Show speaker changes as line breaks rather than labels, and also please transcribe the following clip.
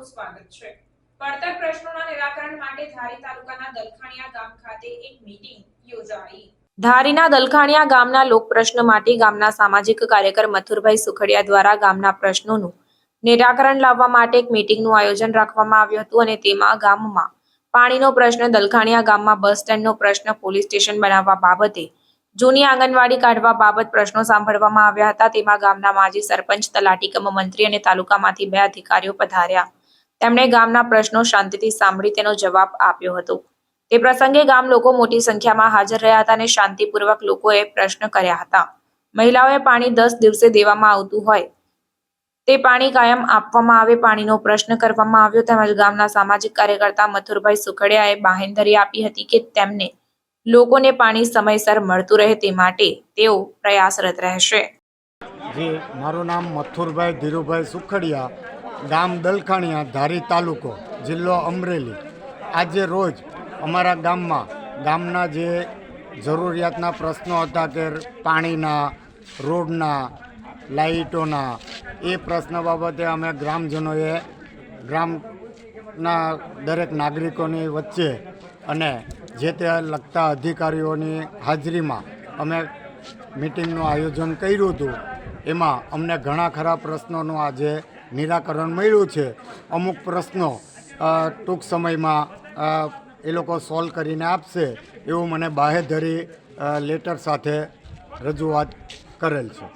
આપનું સ્વાગત છે. પડતર પ્રશ્નોના નિરાકરણ માટે ધારી તાલુકાના દલખાણિયા ગામ ખાતે એક મીટિંગ યોજાઈ. ધારીના દલખાણિયા ગામના લોક પ્રશ્ન માટે ગામના સામાજિક કાર્યકર મથુરભાઈ સુખડિયા દ્વારા ગામના પ્રશ્નોનું નિરાકરણ લાવવા માટે એક મીટિંગનું આયોજન રાખવામાં આવ્યું હતું અને તેમાં ગામમાં પાણીનો પ્રશ્ન, દલખાણીયા ગામમાં બસ સ્ટેન્ડનો પ્રશ્ન, પોલીસ સ્ટેશન બનાવવા બાબતે, જૂની આંગણવાડી કાઢવા બાબત પ્રશ્નો સાંભળવામાં આવ્યા હતા. તેમાં ગામના માજી સરપંચ, તલાટી કમ મંત્રી અને તાલુકામાંથી બે અધિકારીઓ પધાર્યા. તેમણે ગામના પ્રશ્નો શાંતિથી સાંભળી તેનો જવાબ આપ્યો હતો. તે પ્રસંગે ગામ લોકો મોટી સંખ્યામાં હાજર રહ્યા હતા અને શાંતિપૂર્વક લોકોએ પ્રશ્ન કર્યા હતા. મહિલાઓએ પાણી દસ દિવસે દેવામાં આવતું હોય તે પાણી કાયમ આપવામાં આવે, પાણીનો પ્રશ્ન કરવામાં આવ્યો તેમજ ગામના સામાજિક કાર્યકર્તા મથુરભાઈ સુખડિયાએ બાહેંધરી આપી હતી કે તેમને લોકોને પાણી સમયસર મળતું રહે તે માટે તેઓ પ્રયાસરત રહેશે.
જી, મારું નામ મથુરભાઈ ધીરુભાઈ સુખડિયા ગામ દલખાણીયા ધારી તાલુકો, જિલ્લો અમરેલી. આજે રોજ અમારા ગામમાં ગામના જે જરૂરિયાતના પ્રશ્નો હતા કે પાણીના, રોડના, લાઇટોના, એ પ્રશ્ન બાબતે અમે ગ્રામજનોએ ગ્રામના દરેક નાગરિકોની વચ્ચે અને જે તે લગતા અધિકારીઓની હાજરીમાં અમે મિટિંગનું આયોજન કર્યું હતું. એમાં અમને ઘણા ખરા પ્રશ્નોનું આજે નિરાકરણ મળ્યું છે. અમુક પ્રશ્નો ટૂંક સમયમાં એ લોકો સોલ્વ કરીને આપશે એવું મને બાહેધરી લેટર સાથે રજૂઆત કરેલ છે.